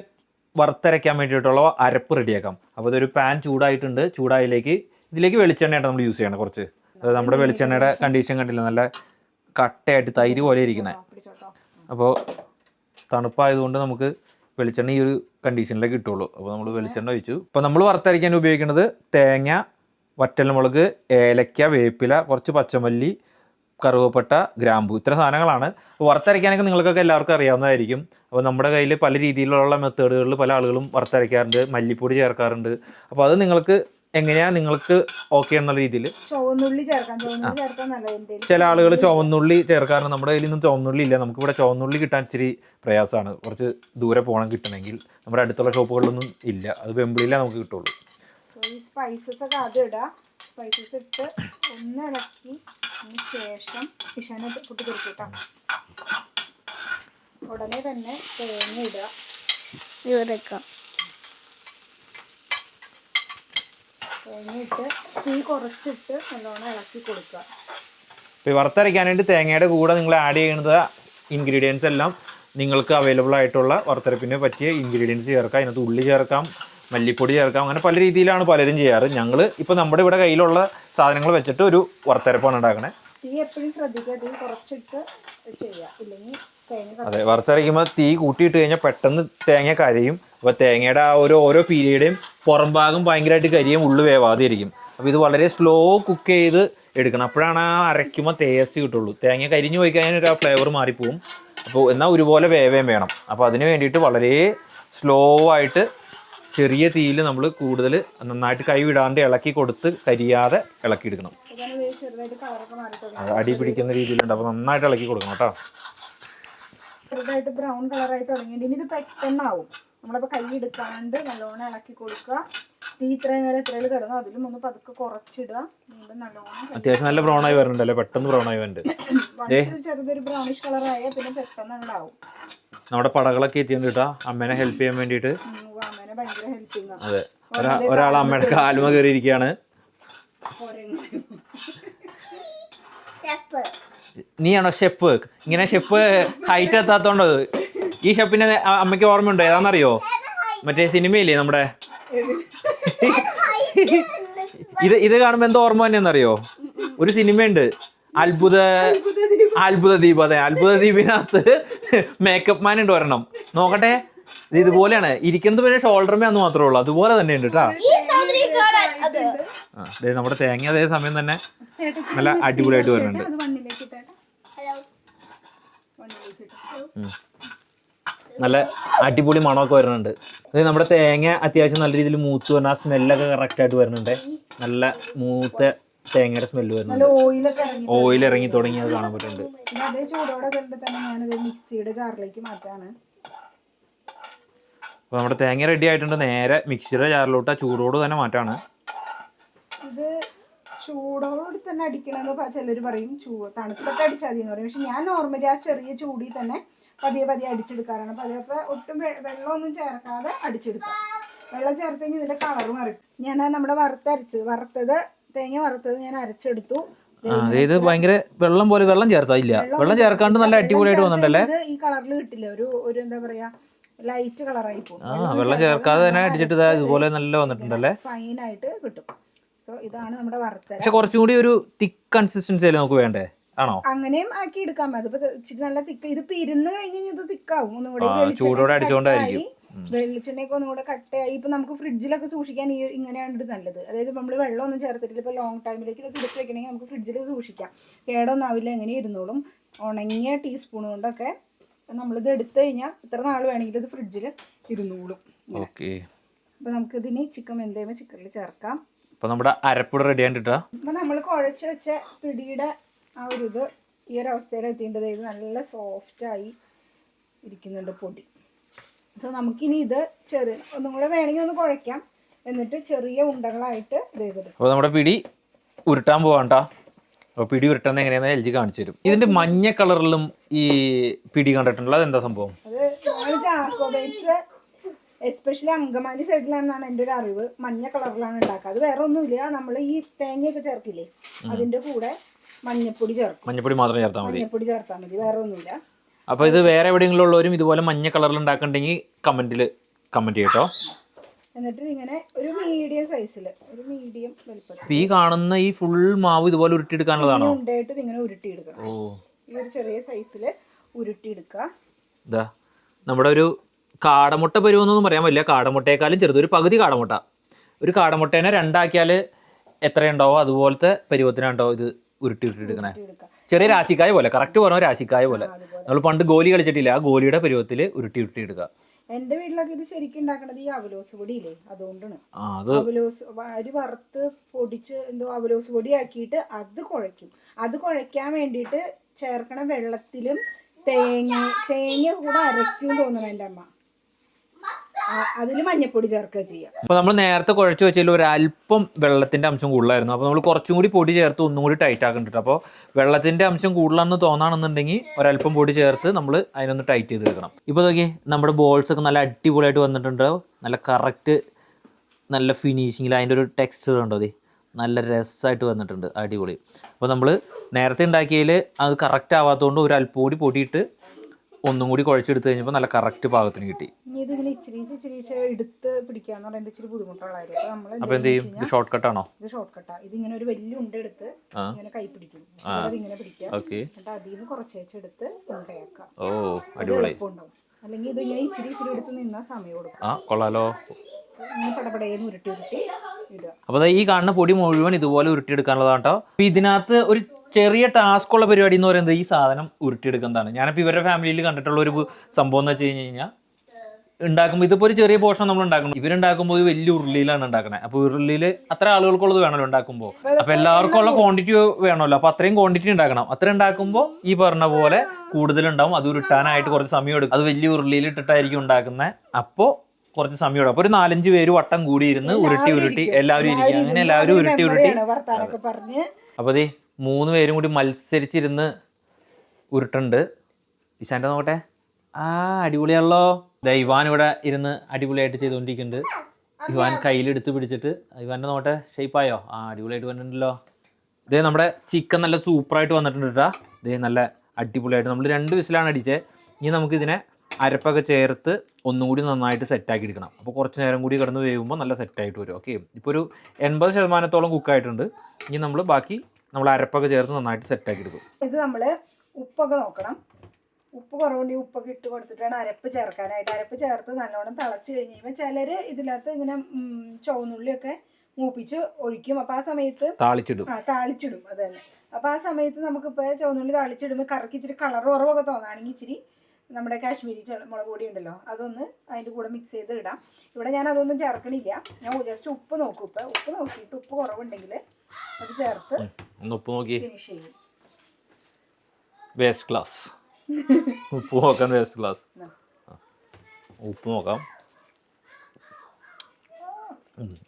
[SPEAKER 1] വറുത്തരയ്ക്കാൻ വേണ്ടിയിട്ടുള്ള അരപ്പ് റെഡിയാക്കാം. അപ്പോൾ ഇതൊരു പാൻ ചൂടായിട്ടുണ്ട്. ചൂടായിലേക്ക് ഇതിലേക്ക് വെളിച്ചെണ്ണയാണ് നമ്മൾ യൂസ് ചെയ്യണം കുറച്ച്. അതായത് നമ്മുടെ വെളിച്ചെണ്ണയുടെ കണ്ടീഷൻ കണ്ടില്ല? നല്ല കട്ടയായിട്ട് തൈര് പോലെ ഇരിക്കുന്നത് അപ്പോൾ തണുപ്പായതുകൊണ്ട് നമുക്ക് വെളിച്ചെണ്ണ ഈ ഒരു കണ്ടീഷനിലേ കിട്ടുള്ളൂ. അപ്പോൾ നമ്മൾ വെളിച്ചെണ്ണ ഒഴിച്ചു. ഇപ്പോൾ നമ്മൾ വറുത്തരയ്ക്കാൻ ഉപയോഗിക്കുന്നത് തേങ്ങ വറ്റൽമുളക് ഏലക്ക വേപ്പില കുറച്ച് പച്ചമല്ലി കറുവപ്പട്ട ഗ്രാമ്പു ഇത്ര സാധനങ്ങളാണ്. അപ്പോൾ വറുത്തരയ്ക്കാനൊക്കെ നിങ്ങൾക്കൊക്കെ എല്ലാവർക്കും അറിയാവുന്നതായിരിക്കും. അപ്പോൾ നമ്മുടെ കയ്യിൽ പല രീതിയിലുള്ള മെത്തേഡുകളിൽ പല ആളുകളും വറുത്തരയ്ക്കാറുണ്ട് മല്ലിപ്പൊടി ചേർക്കാറുണ്ട്. അപ്പോൾ അത് നിങ്ങൾക്ക് എങ്ങനെയാണ് നിങ്ങൾക്ക് ഓക്കെ എന്നുള്ള രീതിയിൽ
[SPEAKER 2] ചുവന്നുള്ളി ചേർക്കാം. ചുവന്നുള്ളി ചേർക്കാൻ നല്ലത്
[SPEAKER 1] ചില ആളുകൾ ചുവന്നുള്ളി ചേർക്കാറുണ്ട് നമ്മുടെ കയ്യിൽ നിന്നും ചുവന്നുള്ളി ഇല്ല. നമുക്ക് ഇവിടെ ചുവന്നുള്ളി കിട്ടാൻ ഇച്ചിരി പ്രയാസമാണ്. കുറച്ച് ദൂരെ പോകണം കിട്ടണമെങ്കിൽ. നമ്മുടെ അടുത്തുള്ള ഷോപ്പുകളിലൊന്നും ഇല്ല. അത് വെമ്പിളിയിലേ നമുക്ക് കിട്ടുള്ളൂ.
[SPEAKER 2] സോ ഈ സ്പൈസസ് ഒക്കെ ആദ്യം ഇടാ. സ്പൈസസ് ഇട്ട് ഒന്ന് ഇളക്കി. ശേഷം ഇഷാനെ കുട്ടി കൊടുക്കട്ടോ ഉടനെ തന്നെ തേങ്ങ ഇടുക. തേങ്ങ ഇട്ട് തീ കുറച്ചിട്ട് നല്ലോണം ഇളക്കി കൊടുക്കുക.
[SPEAKER 1] ഇപ്പോൾ വറുത്തരയ്ക്കാനായിട്ട് തേങ്ങയുടെ കൂടെ നിങ്ങൾ ആഡ് ചെയ്യുന്നത് ഇൻഗ്രീഡിയൻസ് എല്ലാം നിങ്ങൾക്ക് അവൈലബിൾ ആയിട്ടുള്ള വറുത്തരപ്പിന് പറ്റിയ ഇൻഗ്രീഡിയൻസ് ചേർക്കാം. അതിനകത്ത് ഉള്ളി ചേർക്കാം മല്ലിപ്പൊടി ചേർക്കാം അങ്ങനെ പല രീതിയിലാണ് പലരും ചെയ്യാറ്. ഞങ്ങൾ ഇപ്പോൾ നമ്മുടെ ഇവിടെ കയ്യിലുള്ള സാധനങ്ങൾ വെച്ചിട്ട് ഒരു വറുത്തരപ്പാണ് ഉണ്ടാക്കണേ.
[SPEAKER 2] തീ എപ്പോഴും ശ്രദ്ധിക്കുക കുറച്ചിട്ട് ചെയ്യുക. ഇല്ലെങ്കിൽ തേങ്ങ
[SPEAKER 1] അതെ വറുത്തരയ്ക്കുമ്പോൾ തീ കൂട്ടിയിട്ട് കഴിഞ്ഞാൽ പെട്ടെന്ന് തേങ്ങ കരയും. അപ്പോൾ തേങ്ങയുടെ ആ ഒരു ഓരോ പീരീഡും പുറം ഭാഗം ഭയങ്കരമായിട്ട് കരിയും ഉള്ളു വേവാതെ ഇരിക്കും അപ്പോൾ ഇത് വളരെ സ്ലോ കുക്ക് ചെയ്ത് എടുക്കണം. അപ്പോഴാണ് ആ അരയ്ക്കുമ്പോൾ ടേസ്റ്റ് കിട്ടുള്ളൂ. തേങ്ങ കരിഞ്ഞു പോയി കഴിഞ്ഞാൽ ഒരു ആ ഫ്ലേവർ മാറിപ്പോവും. അപ്പോൾ എന്നാൽ ഒരുപോലെ വേവേം വേണം. അപ്പോൾ അതിന് വേണ്ടിയിട്ട് വളരെ സ്ലോ ആയിട്ട് ചെറിയ തീയിൽ നമ്മൾ കൂടുതൽ നന്നായിട്ട് കൈ വിടാണ്ട് ഇളക്കി കൊടുത്ത് കരിയാതെ
[SPEAKER 2] ഇളക്കി
[SPEAKER 1] എടുക്കണം. അടി പിടിക്കുന്ന രീതിയിലുണ്ട്. അപ്പോൾ നന്നായിട്ട് ഇളക്കി കൊടുക്കണം കേട്ടോ.
[SPEAKER 2] ബ്രൗൺ കളറായി തുടങ്ങിയിട്ട് ഇത് പെട്ടെന്നാവും. നമ്മളപ്പോൾ കൈ എടുക്കാണ്ട് നല്ലോണം ഇളക്കി കൊടുക്കുക. തീ ഇത്രയും നേരം ഇത്രയിൽ കിടന്നു അതിലും ഒന്ന് പതുക്കെ കുറച്ചിടുക. വീണ്ടും നല്ലോണം
[SPEAKER 1] അത്യാവശ്യം നല്ല ബ്രൗൺ ആയി വരുന്നുണ്ടല്ലേ പെട്ടെന്ന് ബ്രൗൺ ആയി വരുന്നുണ്ട്
[SPEAKER 2] ചെറുതൊരു ബ്രൗണിഷ് കളറായ പിന്നെ പെട്ടെന്ന് ഉണ്ടാവും
[SPEAKER 1] നമ്മുടെ പടകളൊക്കെ എത്തിയുണ്ട് കേട്ടോ. അമ്മേനെ ഹെൽപ്പ് ചെയ്യാൻ വേണ്ടിയിട്ട്.
[SPEAKER 2] അമ്മേനെ ഭയങ്കര ചെയ്യുന്നു.
[SPEAKER 1] അതെ. ഒരാ ഒരാൾ അമ്മയുടെ കാലുമ കയറിയിരിക്കുകയാണ്. നീയാണോ ഷെപ്പ്? ഇങ്ങനെ ഷെപ്പ് ഹൈറ്റ് എത്താത്തോണ്ടോ? ഈ ഷെപ്പിനെ അമ്മയ്ക്ക് ഓർമ്മയുണ്ടോ? ഏതാണെന്നറിയോ? മറ്റേ സിനിമയില്ലേ നമ്മുടെ? ഇത് ഇത് കാണുമ്പോൾ എന്തോ ഓർമ്മ തന്നെയെന്നറിയോ ഒരു സിനിമയുണ്ട്. അത്ഭുത അത്ഭുത ദ്വീപ് അതെ അത്ഭുത ദ്വീപിനകത്ത് മേക്കപ്പ് മാൻ ഉണ്ട് ഒരെണ്ണം. നോക്കട്ടെ. ഇത് ഇതുപോലെയാണ്. ഇരിക്കുന്നത് പിന്നെ ഷോൾഡർ മേ അന്ന് മാത്രമേ ഉള്ളൂ. അതുപോലെ തന്നെ ഉണ്ട് കേട്ടോ അതെ. നമ്മുടെ തേങ്ങ അതേ സമയം തന്നെ നല്ല അടിപൊളിയായിട്ട് വരുന്നുണ്ട്. നല്ല അടിപൊളി മണമൊക്കെ വരുന്നുണ്ട്. അതായത് നമ്മുടെ തേങ്ങ അത്യാവശ്യം നല്ല രീതിയിൽ മൂത്ത് വരുന്ന ആ സ്മെല്ലൊക്കെ കറക്റ്റായിട്ട് വരുന്നുണ്ട്. നല്ല മൂത്ത തേങ്ങയുടെ സ്മെല്ല് വരുന്നുണ്ട്.
[SPEAKER 2] ഓയിൽ ഇറങ്ങി
[SPEAKER 1] ഇറങ്ങി തുടങ്ങിയത് കാണാൻ പറ്റുന്നുണ്ട്.
[SPEAKER 2] അതേ
[SPEAKER 1] അപ്പോൾ നമ്മുടെ തേങ്ങ റെഡി ആയിട്ടുണ്ട്. നേരെ മിക്സിയുടെ ജാറിലോട്ട് ആ ചൂടോട് തന്നെ മാറ്റാണ്.
[SPEAKER 2] ഇത് ചൂടോട് തന്നെ അടിക്കണമെന്ന് ചിലർ പറയും. ചൂ തണുത്തിട്ട് അടിച്ചാൽ മതി എന്ന് പറയും. പക്ഷെ ഞാൻ നോർമലി ആ ചെറിയ ചൂടിൽ തന്നെ പതിയെ പതിയെ അടിച്ചെടുക്കാറാണ്. പതിയെ ഒട്ടും വെള്ളം വെള്ളമൊന്നും ചേർക്കാതെ അടിച്ചെടുക്കാം വെള്ളം ചേർത്ത് കഴിഞ്ഞാൽ ഇതിന്റെ കളർ മാറി. ഞാൻ നമ്മുടെ വറുത്തരച്ച് വറുത്തത് തേങ്ങ വറുത്തത് ഞാൻ അരച്ചെടുത്തു.
[SPEAKER 1] അതായത് ഭയങ്കര വെള്ളം പോലെ വെള്ളം ചേർത്താ? ഇല്ല. വെള്ളം ചേർക്കാണ്ട് നല്ല അടിപൊളിയായിട്ട് വന്നിട്ടുണ്ടല്ലേ
[SPEAKER 2] ഈ കളറിൽ കിട്ടില്ല. ഒരു ഒരു എന്താ പറയാ ലൈറ്റ് കളറായി പോകും.
[SPEAKER 1] ആ വെള്ളം ചേർക്കാതെ തന്നെ അടിച്ചിട്ട് ഇതുപോലെ നല്ല വന്നിട്ടുണ്ടല്ലേ?
[SPEAKER 2] ഫൈൻ ആയിട്ട് കിട്ടും. സോ ഇതാണ് നമ്മുടെ വറുത്തര.
[SPEAKER 1] പക്ഷെ കുറച്ചും കൂടി ഒരു തിക്ക് കൺസിസ്റ്റൻസി അല്ലേ നമുക്ക് വേണ്ടേ? ആണോ?
[SPEAKER 2] അങ്ങനെയും ആക്കി എടുക്കാം അതിപ്പോ ഇച്ചിരി നല്ല തിക്ക്. ഇത് പിരുന്ന് കഴിഞ്ഞ് കഴിഞ്ഞാൽ ഇത് തിക്കാവും. ഒന്നുകൂടെ
[SPEAKER 1] ആ,
[SPEAKER 2] വെളിച്ചെണ്ണ
[SPEAKER 1] ചൂടോടെ അടിച്ചോണ്ടായിരിക്കും.
[SPEAKER 2] കട്ടയായി, വെളിച്ചെണ്ണയൊക്കെ ഒന്നുകൂടെ കട്ടയായി ഇപ്പൊ നമുക്ക് ഫ്രിഡ്ജിലൊക്കെ സൂക്ഷിക്കാൻ ഈ ഇങ്ങനെയാണ് നല്ലത്. അതായത് നമ്മൾ വെള്ളം ഒന്നും ചേർത്തിട്ടില്ല. ഇപ്പൊ ലോങ് ടൈമിലേക്ക് ഇതൊക്കെ എടുത്ത് വെക്കണമെങ്കിൽ നമുക്ക് ഫ്രിഡ്ജിൽ സൂക്ഷിക്കാം. കേടൊന്നും ആവില്ല എങ്ങനെ ഇരുന്നോളും. ഉണങ്ങിയ ടീസ്പൂൺ കൊണ്ടൊക്കെ നമ്മളിത് എടുത്തു കഴിഞ്ഞാൽ ഇത്ര നാൾ വേണമെങ്കിൽ ഇത് ഫ്രിഡ്ജിൽ ഇരുന്നോളും.
[SPEAKER 1] ഓക്കെ.
[SPEAKER 2] അപ്പൊ നമുക്ക് ഇതിന് ചിക്കൻ വെന്തേമ ചിക്കനിൽ ചേർക്കാം.
[SPEAKER 1] അപ്പൊ നമ്മുടെ അരപ്പുട റെഡി ആയിട്ടാ
[SPEAKER 2] അപ്പൊ നമ്മൾ കുഴച്ച് വെച്ച പിടിയുടെ ആ ഒരു ഇത് ഈ ഒരു അവസ്ഥയിൽ എത്തിയേണ്ടത് ഇത് നല്ല സോഫ്റ്റായി ഇരിക്കുന്നുണ്ട് പൊടി. സോ നമുക്കിനി ഇത് ചെറിയ ഒന്നും കൂടെ വേണമെങ്കിൽ ഒന്ന് കുഴയ്ക്കാം. എന്നിട്ട് ചെറിയ ഉണ്ടകളായിട്ട് ഇത്
[SPEAKER 1] അപ്പോൾ നമ്മുടെ പിടി ഉരുട്ടാൻ പോവാണ്ട അപ്പോൾ പിടി ഉരുട്ടുന്ന എങ്ങനെയാണെന്ന് എൽ ജി കാണിച്ചു തരും. ഇതിന്റെ മഞ്ഞ കളറിലും ഈ പിടി കണ്ടിട്ടുണ്ടല്ലോ അതെന്താ സംഭവം?
[SPEAKER 2] അത് നമ്മൾ ജാക്കോബൈറ്റ്സ് എസ്പെഷ്യലി അങ്കമാലി സൈഡിലാണെന്നാണ് എന്റെ ഒരു അറിവ്. മഞ്ഞ കളറിലാണ് ഉണ്ടാക്കുക. അത് വേറെ ഒന്നുമില്ല നമ്മൾ ഈ തേങ്ങയൊക്കെ ചേർക്കില്ലേ അതിന്റെ കൂടെ മഞ്ഞപ്പൊടി ചേർക്കും.
[SPEAKER 1] മഞ്ഞപ്പൊടി മാത്രം ചേർത്താൽ മതി.
[SPEAKER 2] മഞ്ഞപ്പൊടി ചേർത്താൽ മതി. വേറെ ഒന്നുമില്ല
[SPEAKER 1] അപ്പോൾ ഇത് വേറെ എവിടെയെങ്കിലും ഉള്ളവരും ഇതുപോലെ മഞ്ഞ കളറിൽ ഉണ്ടാക്കണ്ടെങ്കിൽ കമന്റിൽ കമന്റ് ചെയ്യട്ടോ.
[SPEAKER 2] എന്നിട്ട് ഇങ്ങനെ ഒരു മീഡിയം സൈസിൽ ഒരു മീഡിയം വലുപ്പത്തിൽ
[SPEAKER 1] ഈ കാണുന്ന ഈ ഫുൾ മാവ് ഇതുപോലെ ഉരുട്ടി ഉരുട്ടിയെടുക്കാനുള്ളതാണോ
[SPEAKER 2] ഉണ്ടായിട്ട് ഇങ്ങനെ ഉരുട്ടിയെടുക്കണം.
[SPEAKER 1] ഓ.
[SPEAKER 2] ഈ ഒരു ചെറിയ സൈസിൽ ഉരുട്ടിയെടുക്കുക.
[SPEAKER 1] ഇതാ നമ്മുടെ ഒരു കാടമുട്ട പരുവെന്നൊന്നും പറയാൻ പറ്റില്ല. കാടമുട്ടയെക്കാളും ചെറുത് ഒരു പകുതി കാടമുട്ട. ഒരു കാടമുട്ടേനെ രണ്ടാക്കിയാൽ എത്രയുണ്ടാവോ? അതുപോലത്തെ പരുവത്തിനാണ്ടോ ഇത് ഉരുട്ടി ഉരുട്ടിയെടുക്കണേ ചെറിയ രാശിക്കായ പോലെ കറക്റ്റ് പറഞ്ഞ രാശിക്കായ പോലെ. നമ്മൾ പണ്ട് ഗോലി കളിച്ചിട്ടില്ല ആ ഗോലിയുടെ പരുവത്തിൽ ഉരുട്ടി ഉരുട്ടി എടുക്കുക
[SPEAKER 2] എന്റെ വീട്ടിലൊക്കെ ഇത് ശരിക്കും ഉണ്ടാക്കണത് ഈ അവലോസ് പൊടിയില്ലേ? അതുകൊണ്ടാണ്. അവലോസ് അരി വറുത്ത് പൊടിച്ച് എന്തോ അവലോസ് പൊടി ആക്കിയിട്ട് അത് കുഴയ്ക്കും. അത് കുഴയ്ക്കാൻ വേണ്ടിയിട്ട് ചേർക്കണ വെള്ളത്തിലും തേങ്ങ തേങ്ങ കൂടെ അരയ്ക്കും തോന്നണം എന്റെ അമ്മ. അതിൽ മഞ്ഞപ്പൊടി ചേർക്കുക ചെയ്യാം.
[SPEAKER 1] അപ്പോൾ നമ്മൾ നേരത്തെ കുഴച്ച് വെച്ചതിൽ ഒരു അല്പം വെള്ളത്തിന്റെ അംശം കൂടുതലായിരുന്നു. അപ്പോൾ നമ്മൾ കുറച്ചും കൂടി പൊടി ചേർത്ത് ഒന്നും കൂടി ടൈറ്റ് ആക്കുന്നുണ്ട് അപ്പോൾ വെള്ളത്തിന്റെ അംശം കൂടുതലാണെന്ന് തോന്നാണെന്നുണ്ടെങ്കിൽ ഒരല്പം പൊടി ചേർത്ത് നമ്മൾ അതിനൊന്ന് ടൈറ്റ് ചെയ്ത് എടുക്കണം. ഇപ്പൊ നോക്കി നമ്മുടെ ബോൾസ് ഒക്കെ നല്ല അടിപൊളിയായിട്ട് വന്നിട്ടുണ്ട്. നല്ല കറക്റ്റ് നല്ല ഫിനിഷിങ്ങിൽ അതിന്റെ ഒരു ടെക്സ്ചർ ഉണ്ടോ അതെ നല്ല രസമായിട്ട് വന്നിട്ടുണ്ട്. അടിപൊളി. അപ്പോൾ നമ്മൾ നേരത്തെ ഉണ്ടാക്കിയതിൽ അത് കറക്റ്റ് ആവാത്തതുകൊണ്ട് ഒരു അല്പം കൂടി പൊടിയിട്ട് ഒന്നും കൂടി കുഴച്ചെടുത്ത് കഴിഞ്ഞപ്പോൾ നല്ല കറക്റ്റ് പാകത്തിന് കിട്ടി.
[SPEAKER 2] ഇതിങ്ങനെ ഇച്ചിരി ഇച്ചിരി എടുത്ത് പിടിക്കാന്ന് പറയുന്നത് ഇച്ചിരി ബുദ്ധിമുട്ടുള്ള കാര്യം അപ്പോൾ
[SPEAKER 1] എന്ത് ചെയ്യും ഇത് ഷോർട്ട് ആണോ?
[SPEAKER 2] ഇത് ഷോർട്ട് കട്ടാ ഇത് ഇങ്ങനെ ഒരു വലിയ ഉണ്ട എടുത്ത് ഇങ്ങനെ കൈ പിടിക്കും. ഇങ്ങനെ
[SPEAKER 1] പിടിക്കാം
[SPEAKER 2] എന്നിട്ട് അതിൽ നിന്ന് കുറച്ച് വെച്ചെടുത്ത് ഉണ്ടയാക്കാം
[SPEAKER 1] ഓ അടിപൊളി.
[SPEAKER 2] അല്ലെങ്കിൽ ഇത് ഇങ്ങനെ ഇച്ചിരി ഇച്ചിരി എടുത്ത് നിന്നാ സമയം കൊടുക്കും.
[SPEAKER 1] ആ കൊള്ളാലോ.
[SPEAKER 2] പടപടയെന്ന് ഉരുട്ടി ഉരുട്ടി ഇടുക.
[SPEAKER 1] അപ്പോൾ ഈ കാണുന്ന പൊടി മുഴുവൻ ഇതുപോലെ ഉരുട്ടിയെടുക്കാനുള്ളതാണ് കേട്ടോ ഇതിനകത്ത് ഒരു ചെറിയ ടാസ്ക് ഉള്ള പരിപാടി എന്ന് പറയുന്നത് ഈ സാധനം ഉരുട്ടിയെടുക്കുന്നതാണ് ഞാനിപ്പോൾ ഇവരുടെ ഫാമിലിയിൽ കണ്ടിട്ടുള്ള ഒരു സംഭവം എന്ന് വെച്ച് കഴിഞ്ഞ് കഴിഞ്ഞാൽ ഉണ്ടാക്കുമ്പോൾ ഇതിപ്പോൾ ഒരു ചെറിയ പോർഷൻ നമ്മൾ ഉണ്ടാക്കണം. ഇവരുണ്ടാക്കുമ്പോൾ ഒരു വലിയ ഉരുളിയിലാണ് ഉണ്ടാക്കുന്നത് അപ്പോൾ ഉരുളിയിൽ അത്ര ആളുകൾക്കുള്ളത് വേണമല്ലോ ഉണ്ടാക്കുമ്പോൾ അപ്പോൾ എല്ലാവർക്കും ഉള്ള ക്വാണ്ടിറ്റി വേണമല്ലോ. അപ്പോൾ അത്രയും ക്വാണ്ടിറ്റി ഉണ്ടാക്കണം. അത്ര ഉണ്ടാക്കുമ്പോൾ ഈ പറഞ്ഞ പോലെ കൂടുതലുണ്ടാവും. അത് ഉരുട്ടാനായിട്ട് കുറച്ച് സമയം എടുക്കും. അത് വലിയ ഉരുളിയിൽ ഇട്ടിട്ടായിരിക്കും ഉണ്ടാക്കുന്നത് അപ്പോൾ കുറച്ച് സമയം എടുക്കും. അപ്പോൾ ഒരു നാലഞ്ച് പേര് വട്ടം കൂടിയിരുന്ന് ഉരുട്ടി ഉരുട്ടി എല്ലാവരും ഇരിക്കുക അങ്ങനെ എല്ലാവരും ഉരുട്ടി ഉരുട്ടി. അപ്പോൾ ദേ മൂന്ന് പേരും കൂടി മത്സരിച്ചിരുന്ന് ഉരുട്ടുണ്ട്. ഇശാന്റെ നോക്കട്ടെ. ആ അടിപൊളിയാണല്ലോ. ദേ ഇവാൻ ഇവിടെ ഇരുന്ന് അടിപൊളിയായിട്ട് ചെയ്തുകൊണ്ടിരിക്കുന്നുണ്ട്. ഇവാൻ കയ്യിലെടുത്ത് പിടിച്ചിട്ട്. ഇവാന്റെ നോട്ടെ ഷേപ്പായോ ആ അടിപൊളിയായിട്ട് വന്നിട്ടുണ്ടല്ലോ. ഇതേ നമ്മുടെ ചിക്കൻ നല്ല സൂപ്പറായിട്ട് വന്നിട്ടുണ്ട് കേട്ടോ ഇതേ നല്ല അടിപൊളിയായിട്ട്. നമ്മൾ രണ്ട് വിസിലാണ് അടിച്ചത് ഇനി നമുക്ക് ഇതിനെ അരപ്പൊക്കെ ചേർത്ത് ഒന്നും കൂടി നന്നായിട്ട് സെറ്റാക്കി എടുക്കണം. അപ്പോൾ കുറച്ച് നേരം കൂടി കിടന്ന് വേവുമ്പോൾ നല്ല സെറ്റായിട്ട് വരും. ഓക്കെ. ഇപ്പോൾ ഒരു എൺപത് ശതമാനത്തോളം കുക്കായിട്ടുണ്ട്. ഇനി നമ്മൾ ബാക്കി നമ്മൾ അരപ്പൊക്കെ ചേർത്ത് നന്നായിട്ട് സെറ്റാക്കി എടുക്കും.
[SPEAKER 2] ഇത് നമ്മൾ ഉപ്പൊക്കെ നോക്കണം. ഉപ്പ് കുറവുണ്ടെങ്കിൽ ഉപ്പൊക്കെ ഇട്ട് കൊടുത്തിട്ട് വേണം അരപ്പ് ചേർക്കാനായിട്ട്. അരപ്പ് ചേർത്ത് നല്ലോണം തിളച്ച് കഴിഞ്ഞ് കഴിയുമ്പോൾ ചിലർ ഇതിനകത്ത് ഇങ്ങനെ ചുവന്നുള്ളിയൊക്കെ മൂപ്പിച്ച് ഒഴിക്കും. അപ്പോൾ ആ സമയത്ത്
[SPEAKER 1] താളിച്ചിടും.
[SPEAKER 2] ആ താളിച്ചിടും. അത് തന്നെ. അപ്പോൾ ആ സമയത്ത് നമുക്കിപ്പോൾ ചുവന്നുള്ളി താളിച്ചിടുമ്പോൾ കറക്കി ഇച്ചിരി കളർ കുറവൊക്കെ തോന്നുകയാണെങ്കിൽ ഇച്ചിരി നമ്മുടെ കാശ്മീരി മുളക് പൊടി ഉണ്ടല്ലോ അതൊന്ന് അതിന്റെ കൂടെ മിക്സ് ചെയ്ത് ഇടാം. ഇവിടെ ഞാൻ അതൊന്നും ചേർക്കണില്ല. ഞാൻ ജസ്റ്റ് ഉപ്പ് നോക്കും ഇപ്പം. ഉപ്പ് നോക്കിയിട്ട് ഉപ്പ് കുറവുണ്ടെങ്കിൽ അത് ചേർത്ത്
[SPEAKER 1] ഒന്ന് ഉപ്പ് നോക്കി.
[SPEAKER 2] ഫിനിഷ് ചെയ്യും.
[SPEAKER 1] വേസ്റ്റ് ക്ലാസ് ഉപ്പ് നോക്കാൻ വേസ്റ്റ് ക്ലാസ്
[SPEAKER 2] ആ.
[SPEAKER 1] ഉപ്പ് നോക്കാം.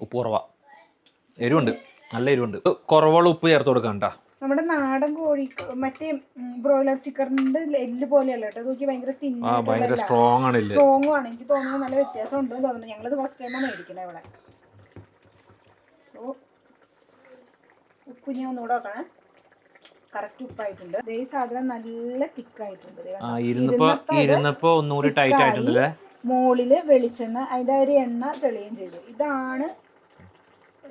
[SPEAKER 1] ഉപ്പ് കുറവാ. എരിവുണ്ട്. നല്ല എരിവുണ്ട്. കുറവുള്ള ഉപ്പ് ചേർത്ത് കൊടുക്കാം കേട്ടോ
[SPEAKER 2] നമ്മുടെ നാടൻ കോഴി മറ്റേ ബ്രോയിലർ ചിക്കറിന്റെ എല്ല് പോലെയല്ല കേട്ടോ നോക്കി ഭയങ്കര തിന്നായിട്ടുള്ള
[SPEAKER 1] സ്ട്രോങ് ആണ്
[SPEAKER 2] എനിക്ക് തോന്നുന്നത് നല്ല വ്യത്യാസം ഉണ്ടെന്ന് തോന്നുന്നു. ഞങ്ങളിത് ഫസ്റ്റ് ടൈമാണ് മേടിക്കണേ ഇവിടെ. ഉപ്പ് ഞാൻ ഒന്നുകൂടെ നോക്കണേ കറക്റ്റ് ഉപ്പായിട്ടുണ്ട്. ദേ ഈ സാധനം നല്ല തിക്കായിട്ടുണ്ട്?
[SPEAKER 1] ഇരുന്നപ്പോ ഒന്നുകൂടി ടൈറ്റ്
[SPEAKER 2] ആയിട്ടുണ്ട് മുകളിൽ വെളിച്ചെണ്ണ അതിന്റെ ഒരു എണ്ണ തെളിയുകയും ചെയ്തു. ഇതാണ്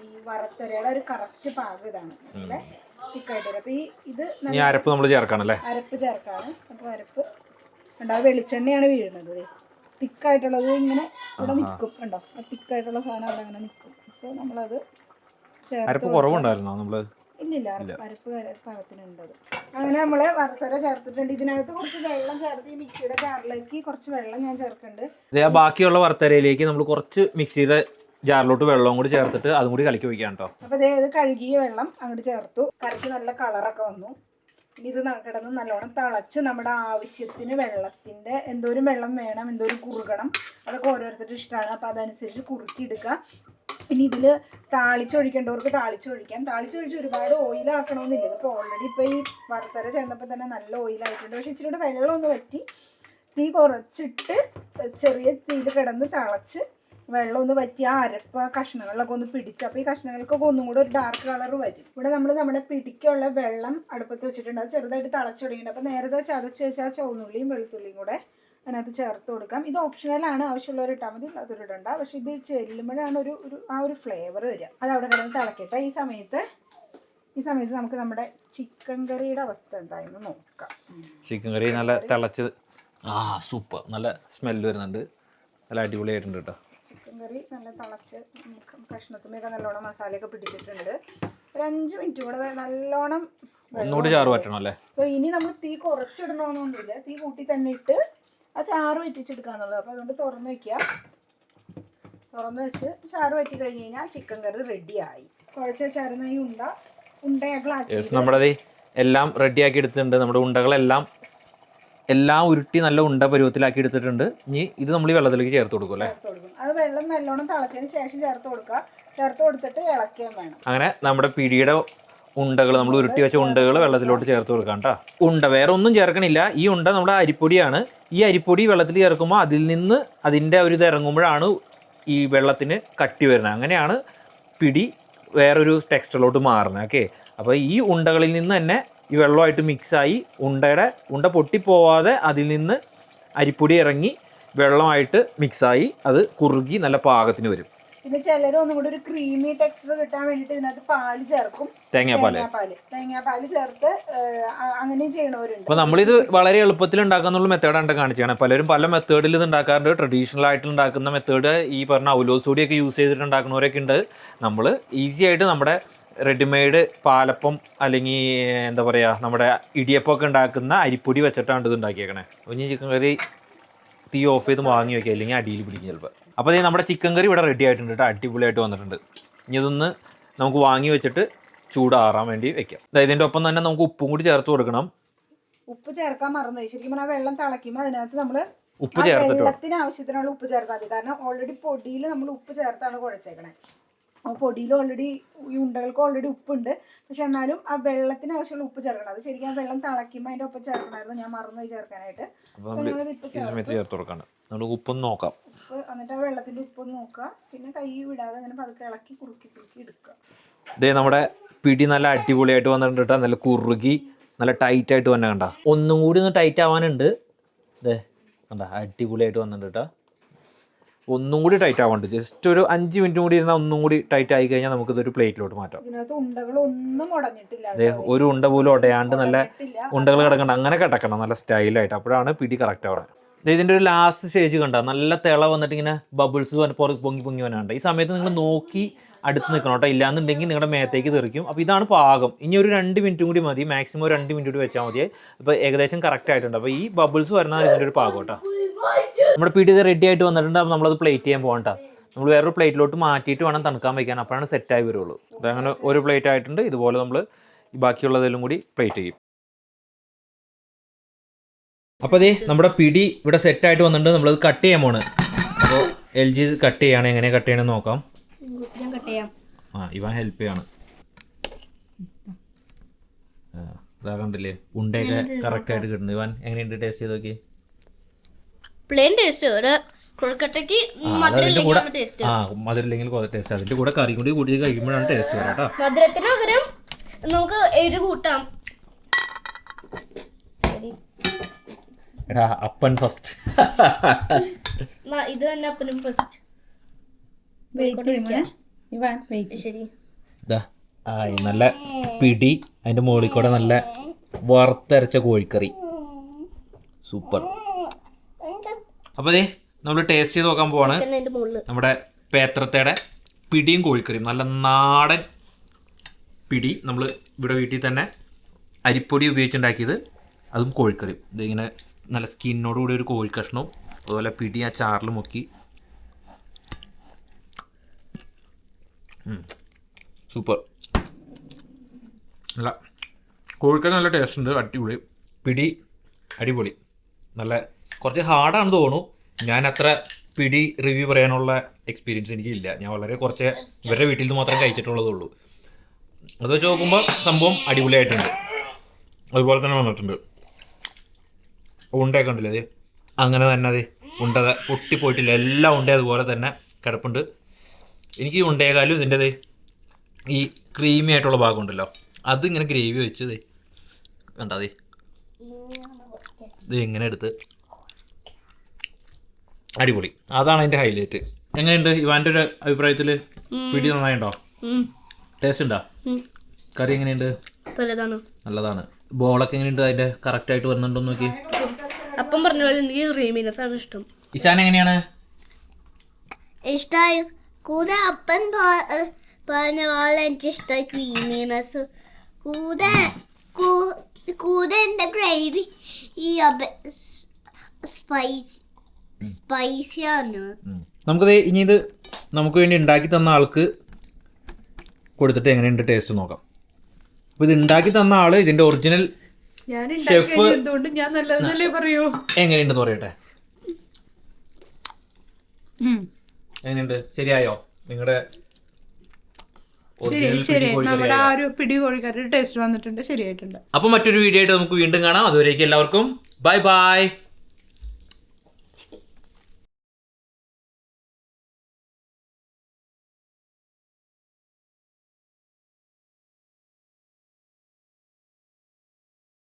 [SPEAKER 2] ഈ വറത്തരയുടെ ഒരു കറക്റ്റ് പാകം ഇതാണ്. നല്ല തിക്കായിട്ട് വരും അപ്പൊ ഈ ഇത്
[SPEAKER 1] അരപ്പ് നമ്മൾ ചേർക്കാണല്ലേ
[SPEAKER 2] അരപ്പ് ചേർക്കാണ്. അപ്പോൾ അരപ്പ് ഉണ്ടോ വെളിച്ചെണ്ണയാണ് വീഴുന്നത് തിക്കായിട്ടുള്ളത് ഇങ്ങനെ ഇവിടെ നിൽക്കും ഉണ്ടോ തിക്കായിട്ടുള്ള സാധനം അവിടെ അങ്ങനെ നിൽക്കും സോ നമ്മളത്
[SPEAKER 1] അരപ്പ്. കുറവുണ്ടായിരുന്നോ നമ്മൾ?
[SPEAKER 2] ഇല്ലില്ല അരപ്പ് പാകത്തിനുണ്ടത്. അങ്ങനെ നമ്മൾ വറുത്തര ചേർത്തിട്ടുണ്ട്. ഇതിനകത്ത് കുറച്ച് വെള്ളം ചേർത്ത് ഈ മിക്സിയുടെ ജാറിലേക്ക് കുറച്ച് വെള്ളം ഞാൻ ചേർക്കുന്നുണ്ട്.
[SPEAKER 1] ബാക്കിയുള്ള വറുത്തരയിലേക്ക് നമ്മൾ കുറച്ച് മിക്സിയുടെ ജാറിലോട്ട് വെള്ളവും കൂടി ചേർത്തിട്ട് അതും കൂടി കലക്കി വയ്ക്കാം കേട്ടോ.
[SPEAKER 2] അപ്പൊ ഇത് കഴുകിയ വെള്ളം അങ്ങോട്ട് ചേർത്തു. കറിക്ക് നല്ല കളറൊക്കെ വന്നു. ഇത് കിടന്ന് നല്ലോണം തിളച്ച് നമ്മുടെ ആവശ്യത്തിന് വെള്ളത്തിന്റെ എന്തോരം വെള്ളം വേണം എന്തോരം കുറുകണം അതൊക്കെ ഓരോരുത്തരുടെ ഇഷ്ടമാണ്. അപ്പോൾ അതനുസരിച്ച് കുറുക്കി ഇനി ഇതിൽ താളിച്ചൊഴിക്കേണ്ടവർക്ക് താളിച്ചൊഴിക്കാം. താളിച്ചൊഴിച്ച് ഒരുപാട് ഓയിലാക്കണമെന്നില്ല അപ്പോൾ ഓൾറെഡി ഇപ്പോൾ ഈ വറുത്തര ചേർന്നപ്പോൾ തന്നെ നല്ല ഓയിലായിട്ടുണ്ട് പക്ഷേ ഇച്ചിരി കൂടെ വെള്ളമൊന്ന് പറ്റി തീ കുറച്ചിട്ട് ചെറിയ തീയിൽ കിടന്ന് തിളച്ച് വെള്ളം ഒന്ന് വറ്റി ആ അരപ്പ് ആ കഷ്ണങ്ങളിലൊക്കെ ഒന്ന് പിടിച്ച്. അപ്പോൾ ഈ കഷ്ണങ്ങൾക്കൊക്കെ ഒന്നും കൂടെ ഒരു ഡാർക്ക് കളർ വരും. ഇവിടെ നമ്മൾ നമ്മുടെ പിടിക്കുള്ള വെള്ളം അടുപ്പത്ത് വെച്ചിട്ടുണ്ട്. അത് ചെറുതായിട്ട് തിളച്ചു തുടങ്ങിയിട്ടുണ്ട് അപ്പോൾ നേരത്തെ ചതച്ച് വെച്ച ആ ചുവന്നുള്ളിയും വെളുത്തുള്ളിയും കൂടെ അതിനകത്ത് ചേർത്ത് കൊടുക്കാം. ഇത് ഓപ്ഷണലാണ് ആവശ്യമുള്ളവർ ഇട്ടാൽ മതി. അതൊരു ഇടണ്ട. പക്ഷെ ഇത് ചെല്ലുമ്പോഴാണ് ഒരു ഒരു ആ ഒരു ഫ്ലേവർ വരിക. അത് അവിടെ കിടന്ന് തിളക്കട്ടെ. ഈ സമയത്ത് ഈ സമയത്ത് നമുക്ക് നമ്മുടെ ചിക്കൻ കറിയുടെ അവസ്ഥ എന്തായെന്ന് നോക്കാം.
[SPEAKER 1] ചിക്കൻ കറി നല്ല തിളച്ച് ആ സൂപ്പർ നല്ല സ്മെൽ വരുന്നുണ്ട്. നല്ല അടിപൊളിയായിട്ടുണ്ട് കേട്ടോ.
[SPEAKER 2] ചിക്കൻ കറി നല്ല തിളച്ച് കഷ്ണത്തിനൊക്കെ നല്ലോണം മസാലയൊക്കെ പിടിച്ചിട്ടുണ്ട്. ഒരു അഞ്ച് മിനിറ്റ് കൂടെ നല്ലോണം
[SPEAKER 1] ഒന്നുകൂടി ചാറ് പറ്റണം അല്ലേ?
[SPEAKER 2] ഇനി നമ്മൾ തീ കുറച്ചിടണമെന്നൊന്നുമില്ല തീ കൂട്ടി തന്നെ ഇട്ട് ആ ചാറ് വറ്റിച്ചെടുക്കാന്നുള്ളത്. അപ്പോൾ അതുകൊണ്ട് തുറന്ന് വെക്കുക. തുറന്ന് വെച്ച് ചാറ് വറ്റി കഴിഞ്ഞ് കഴിഞ്ഞാൽ ചിക്കൻ കറി റെഡിയായി കുഴച്ച വെച്ചായിരുന്ന ഈ ഉണ്ട ഉണ്ടയാക്കളാക്കി
[SPEAKER 1] യെസ് നമ്മുടെ എല്ലാം റെഡിയാക്കി എടുത്തിട്ടുണ്ട്. നമ്മുടെ ഉണ്ടകളെല്ലാം എല്ലാം ഉരുട്ടി നല്ല ഉണ്ട പരുവത്തിലാക്കി എടുത്തിട്ടുണ്ട്. ഇനി ഇത് നമ്മൾ ഈ വെള്ളത്തിലേക്ക് ചേർത്ത് കൊടുക്കും അല്ലേ?
[SPEAKER 2] അത് വെള്ളം നല്ലോണം തിളച്ചതിന് ശേഷം ചേർത്ത് കൊടുക്കുക. ചേർത്ത് കൊടുത്തിട്ട് ഇളക്കുകയും വേണം.
[SPEAKER 1] അങ്ങനെ നമ്മുടെ പിടിയുടെ ഉണ്ടകൾ നമ്മൾ ഉരുട്ടി വെച്ച ഉണ്ടകൾ വെള്ളത്തിലോട്ട് ചേർത്ത് കൊടുക്കാം കേട്ടോ ഉണ്ട വേറെ ഒന്നും ചേർക്കണില്ല. ഈ ഉണ്ട നമ്മുടെ അരിപ്പൊടിയാണ്. ഈ അരിപ്പൊടി വെള്ളത്തിൽ ചേർക്കുമ്പോൾ അതിൽ നിന്ന് അതിന്റെ ഒരു ഇത് ഇറങ്ങുമ്പോഴാണ് ഈ വെള്ളത്തിന് കട്ടി വരുന്നത്. അങ്ങനെയാണ് പിടി വേറൊരു ടെക്സ്റ്ററിലോട്ട് മാറുന്നത്. ഓക്കെ? അപ്പോൾ ഈ ഉണ്ടകളിൽ നിന്ന് തന്നെ ഈ വെള്ളമായിട്ട് മിക്സായി ഉണ്ടയുടെ ഉണ്ട പൊട്ടിപ്പോവാതെ അതിൽ നിന്ന് അരിപ്പൊടി ഇറങ്ങി വെള്ളമായിട്ട് മിക്സായി അത് കുറുകി നല്ല പാകത്തിന് വരും.
[SPEAKER 2] പിന്നെ ചിലർ ഒന്നും കൂടി ഒരു ക്രീമി ടെക്സ്ചർ കിട്ടാൻ വേണ്ടിയിട്ട് ഇതിനകത്ത് പാൽ ചേർക്കും. തേങ്ങാപ്പാൽ. തേങ്ങാപ്പാൽ. ചേർത്ത് അങ്ങനെയും ചെയ്യണവരുണ്ട്.
[SPEAKER 1] അപ്പോൾ നമ്മളിത് വളരെ എളുപ്പത്തിൽ ഉണ്ടാക്കാന്നുള്ള മെത്തേഡാണ് കാണിച്ചാണ് പലരും പല മെത്തേഡിൽ ഇത് ഉണ്ടാക്കാറുണ്ട്. ട്രഡീഷണൽ ആയിട്ട് ഉണ്ടാക്കുന്ന മെത്തേഡ് ഈ പറഞ്ഞ ഔലോസ് ഒക്കെ യൂസ് ചെയ്തിട്ട് ഉണ്ടാക്കുന്നവരൊക്കെ ഉണ്ട്. നമ്മൾ ഈസി ആയിട്ട് നമ്മുടെ റെഡിമെയ്ഡ് പാലപ്പം അല്ലെങ്കിൽ എന്താ പറയുക നമ്മുടെ ഇടിയപ്പമൊക്കെ ഉണ്ടാക്കുന്ന അരിപ്പൊടി വെച്ചിട്ടാണ് ഇത് ഉണ്ടാക്കിയേക്കണേ. അപ്പോൾ ഇനി ചിക്കൻ കറി തീ ഓഫ് ചെയ്ത് വാങ്ങി വെക്കുക. അല്ലെങ്കിൽ അടിയിൽ പിടിക്കും ചിലപ്പോൾ അപ്പോൾ ഇത് നമ്മുടെ ചിക്കൻ കറി ഇവിടെ റെഡി ആയിട്ടുണ്ട് കേട്ടോ അടിപൊളിയായിട്ട് വന്നിട്ടുണ്ട്. ഇനി ഇതൊന്ന് നമുക്ക് വാങ്ങി വെച്ചിട്ട് ചൂടാറാൻ വേണ്ടി വെക്കാം. അതായത് ഇതിന്റെ ഒപ്പം തന്നെ നമുക്ക് ഉപ്പും കൂടി ചേർത്ത് കൊടുക്കണം.
[SPEAKER 2] ഉപ്പ് ചേർക്കാൻ മറന്നു ശരിക്കും പറഞ്ഞാൽ വെള്ളം തിളയ്ക്കുമ്പോൾ അതിനകത്ത് നമ്മൾ
[SPEAKER 1] ഉപ്പ് ചേർത്തിട്ട്.
[SPEAKER 2] വെള്ളത്തിന് ആവശ്യത്തിനുള്ള ഉപ്പ് ചേർത്താൽ മതി. കാരണം ഓൾറെഡി പൊടിയിൽ നമ്മൾ ഉപ്പ് ചേർത്താണ് കുഴച്ചേക്കണേ. ആ പൊടിയിൽ ഓൾറെഡി ഈ ഉണ്ടകൾക്ക് ഓൾറെഡി ഉപ്പുണ്ട്. പക്ഷെ എന്നാലും ആ വെള്ളത്തിന് ആവശ്യമുള്ള ഉപ്പ് ചേർക്കണം. അത് ശരിക്കും ആ വെള്ളം തിളയ്ക്കുമ്പോൾ അതിന്റെ ഒപ്പം ചേർക്കണമായിരുന്നു. ഞാൻ മറന്നു ചേർക്കാനായിട്ട്. ചേർത്തു.
[SPEAKER 1] ചേർത്ത് കൊടുക്കാണ്. നമുക്ക് ഉപ്പൊന്ന് നോക്കാം.
[SPEAKER 2] എന്നിട്ട് ആ വെള്ളത്തിന്റെ ഉപ്പ് നോക്കുക. പിന്നെ കൈ വിടാതെ അങ്ങനെ പതുക്കെ ഇളക്കി കുറുക്കി കുറുക്കി എടുക്കുക.
[SPEAKER 1] ഇതേ നമ്മുടെ പിടി നല്ല അടിപൊളിയായിട്ട് വന്നിട്ടുണ്ട് കേട്ടോ നല്ല കുറുകി നല്ല ടൈറ്റ് ആയിട്ട് വന്നെ കണ്ട. ഒന്നും കൂടി ഒന്ന് ടൈറ്റ് ആവാനുണ്ട്. ഇതേ കണ്ട അടിപൊളിയായിട്ട് വന്നിട്ടുണ്ട് കേട്ടോ ഒന്നും കൂടി ടൈറ്റ് ആവാണ്ട്. ജസ്റ്റ് ഒരു അഞ്ച് മിനിറ്റ് കൂടി ഇരുന്നാൽ ഒന്നും കൂടി ടൈറ്റ് ആയി കഴിഞ്ഞാൽ നമുക്ക് ഇതൊരു പ്ലേറ്റിലോട്ട് മാറ്റാം. അതെ ഒരു ഉണ്ട പോലും ഉടയാണ്ട് നല്ല ഉണ്ടകൾ കിടക്കണ്ട. അങ്ങനെ കിടക്കണം. നല്ല സ്റ്റൈലായിട്ട്. അപ്പോഴാണ് പിടി കറക്റ്റ് ദേ ഇതിന്റെ ഒരു ലാസ്റ്റ് സ്റ്റേജ് കണ്ട? നല്ല തിള വന്നിട്ട് ഇങ്ങനെ ബബിൾസ് പൊങ്ങി പൊങ്ങി വരാനുണ്ട് ഈ സമയത്ത് നിങ്ങൾ നോക്കി അടുത്ത് നിൽക്കണം കേട്ടോ. ഇല്ലാന്നുണ്ടെങ്കിൽ നിങ്ങളുടെ മേത്തേക്ക് തെറിക്കും. അപ്പോൾ ഇതാണ് പാകം. ഇനി ഒരു രണ്ട് മിനിറ്റും കൂടി മതി. മാക്സിമം ഒരു രണ്ട് മിനിറ്റ് കൂടി വെച്ചാൽ മതി. അപ്പോൾ ഏകദേശം കറക്റ്റ് ആയിട്ടുണ്ട്. അപ്പോൾ ഈ ബബിൾസ് വരുന്നതാണ് ഇതിന്റെ ഒരു പാകം കേട്ടോ. നമ്മുടെ പിടി റെഡി ആയിട്ട് വന്നിട്ടുണ്ട്. അപ്പോൾ നമ്മളത് പ്ലേറ്റ് ചെയ്യാൻ പോകണ്ട നമ്മൾ വേറൊരു പ്ലേറ്റിലോട്ട് മാറ്റിയിട്ട് വേണം തണുക്കാൻ വയ്ക്കാൻ. അപ്പോഴാണ് സെറ്റായി വരുള്ളൂ. അതങ്ങനെ ഒരു പ്ലേറ്റ് ആയിട്ടുണ്ട്. ഇതുപോലെ നമ്മൾ ബാക്കിയുള്ളതെല്ലാം കൂടി പ്ലേറ്റ് ചെയ്യും. അപ്പോൾ അതേ നമ്മുടെ പിടി ഇവിടെ സെറ്റ് സെറ്റായിട്ട് വന്നിട്ടുണ്ട്. നമ്മളത് കട്ട് ചെയ്യാൻ പോണ്. അപ്പോൾ എൽ ജി കട്ട് ചെയ്യാണ്. എങ്ങനെ കട്ട് ചെയ്യണമെന്ന് നോക്കാം.
[SPEAKER 3] ഞാൻ കട്ട് ചെയ്യാം.
[SPEAKER 1] ആ ഇവൻ ഹെൽപ്പ് ചെയ്യാണ്. ഇതാ കണ്ടില്ലേ? ഉണ്ടയൊക്കെ കറക്റ്റ് ആയിട്ട് കിട്ടുന്നു ഇവൻ എങ്ങനെയുണ്ട് ടേസ്റ്റ് ചെയ്ത് നോക്കി
[SPEAKER 3] പ്ലെയിൻ ടേസ്റ്റ് ഒരു കൊഴുക്കട്ടയ്ക്ക്
[SPEAKER 1] ആ, കൂടെ മധുരമില്ലെങ്കിൽ കുറേ ടേസ്റ്റ് അതിന്റെ കൂടെ കറി കൂടി കൂട്ടി കഴിക്കുമ്പോഴാണ് ടേസ്റ്റ് വരാം കേട്ടോ.
[SPEAKER 3] മധുരത്തിന് പകരം നമുക്ക് എരി കൂട്ടാം.
[SPEAKER 1] എടാ അപ്പൻ ഫസ്റ്റ്
[SPEAKER 3] ഇത് തന്നെ അപ്പനും ഫസ്റ്റ്
[SPEAKER 1] ആയി നല്ല പിടി അതിന്റെ മുകളിൽ കൂടെ നല്ല വറുത്തരച്ച കോഴിക്കറി. സൂപ്പർ. അപ്പൊ അതെ നമ്മൾ ടേസ്റ്റ് ചെയ്ത് നോക്കാൻ പോവാണ്. നമ്മുടെ പേത്രത്തയുടെ പിടിയും കോഴിക്കറിയും. നല്ല നാടൻ പിടി നമ്മൾ ഇവിടെ വീട്ടിൽ തന്നെ അരിപ്പൊടി ഉപയോഗിച്ചുണ്ടാക്കിയത്. അതും കോഴിക്കറി. ഇതിങ്ങനെ നല്ല സ്കിന്നോട് കൂടി ഒരു കോഴി കഷ്ണവും അതുപോലെ പിടി ആ ചാറിൽ മുക്കി. സൂപ്പർ. നല്ല കോഴിക്കറി നല്ല ടേസ്റ്റ് ഉണ്ട് അടിപൊളി. പിടി അടിപൊളി. നല്ല കുറച്ച് ഹാർഡാണെന്ന് തോന്നുന്നു. ഞാൻ അത്ര പിടി റിവ്യൂ പറയാനുള്ള എക്സ്പീരിയൻസ് എനിക്കില്ല. ഞാൻ വളരെ കുറച്ച് ഇവരുടെ വീട്ടിൽ നിന്ന് മാത്രമേ കഴിച്ചിട്ടുള്ളതുള്ളൂ അത് വെച്ച് നോക്കുമ്പോൾ സംഭവം അടിപൊളിയായിട്ടുണ്ട്. അതുപോലെ തന്നെ വന്നിട്ടുണ്ട്. ഉണ്ടയൊക്കെ ഉണ്ടല്ലേ അത് അങ്ങനെ തന്നെ അത് ഉണ്ട പൊട്ടിപ്പോയിട്ടില്ല എല്ലാം ഉണ്ട അതുപോലെ തന്നെ കിടപ്പുണ്ട്. എനിക്ക് ഉണ്ടേക്കാലും ഉണ്ടയേക്കാളും ഇതിന്റെത് ഈ ക്രീമി ആയിട്ടുള്ള ഭാഗമുണ്ടല്ലോ അത് ഇങ്ങനെ ഗ്രേവി വെച്ചത് കണ്ടാ അതെ? ഇത് ഇങ്ങനെ എടുത്ത് അടിപൊളി. അതാണ് അതിന്റെ ഹൈലൈറ്റ് എങ്ങനെയുണ്ട് ഇവാന്റെ ഒരു അഭിപ്രായത്തിൽ? പിടി നന്നായിട്ടുണ്ടോ? ടേസ്റ്റ് ഉണ്ടോ? കറി എങ്ങനെയുണ്ട്? നല്ലതാണ്. ബോളൊക്കെ എങ്ങനെയുണ്ട് അതിന്റെ കറക്റ്റ് ആയിട്ട് വരുന്നുണ്ടോ നോക്കി.
[SPEAKER 3] അപ്പം പറഞ്ഞ പോലെ എനിക്ക് റീമിനസാണ് ആണ് ഇഷ്ടം.
[SPEAKER 1] ഇഷാൻ എങ്ങനെയാണ്?
[SPEAKER 4] ഇഷ്ടായി. കൂടെ അപ്പൻ പറഞ്ഞ പോലെ എനിക്ക് ഇഷ്ടമായി ക്രീമിനെസ്. കൂടെ കൂടെ എന്റെ ഗ്രേവി ഈ സ്പൈസി സ്പൈസിയാണ്.
[SPEAKER 1] നമുക്കത് ഇനി ഇത് നമുക്ക് വേണ്ടി ഉണ്ടാക്കി തന്ന ആൾക്ക് കൊടുത്തിട്ട് എങ്ങനെയുണ്ട് ടേസ്റ്റ് നോക്കാം. അപ്പോൾ ഇത് ഉണ്ടാക്കി തന്ന ആൾ ഇതിന്റെ ഒറിജിനൽ ഷെഫ്
[SPEAKER 2] എന്തുകൊണ്ട് ഞാൻ നല്ലതെന്നല്ലേ പറയൂ?
[SPEAKER 1] എങ്ങനെയുണ്ടെന്ന് പറയട്ടെ? എങ്ങനെയുണ്ട്? ശരിയായോ? നിങ്ങളുടെ
[SPEAKER 2] ശരി ശരി. നമ്മുടെ ആ ഒരു പിടി ടേസ്റ്റ് വന്നിട്ടുണ്ട്. ശരിയായിട്ടുണ്ട്.
[SPEAKER 1] അപ്പോൾ മറ്റൊരു വീഡിയോ ആയിട്ട് നമുക്ക് വീണ്ടും കാണാം. അതുവരേക്കും എല്ലാവർക്കും. Bye bye.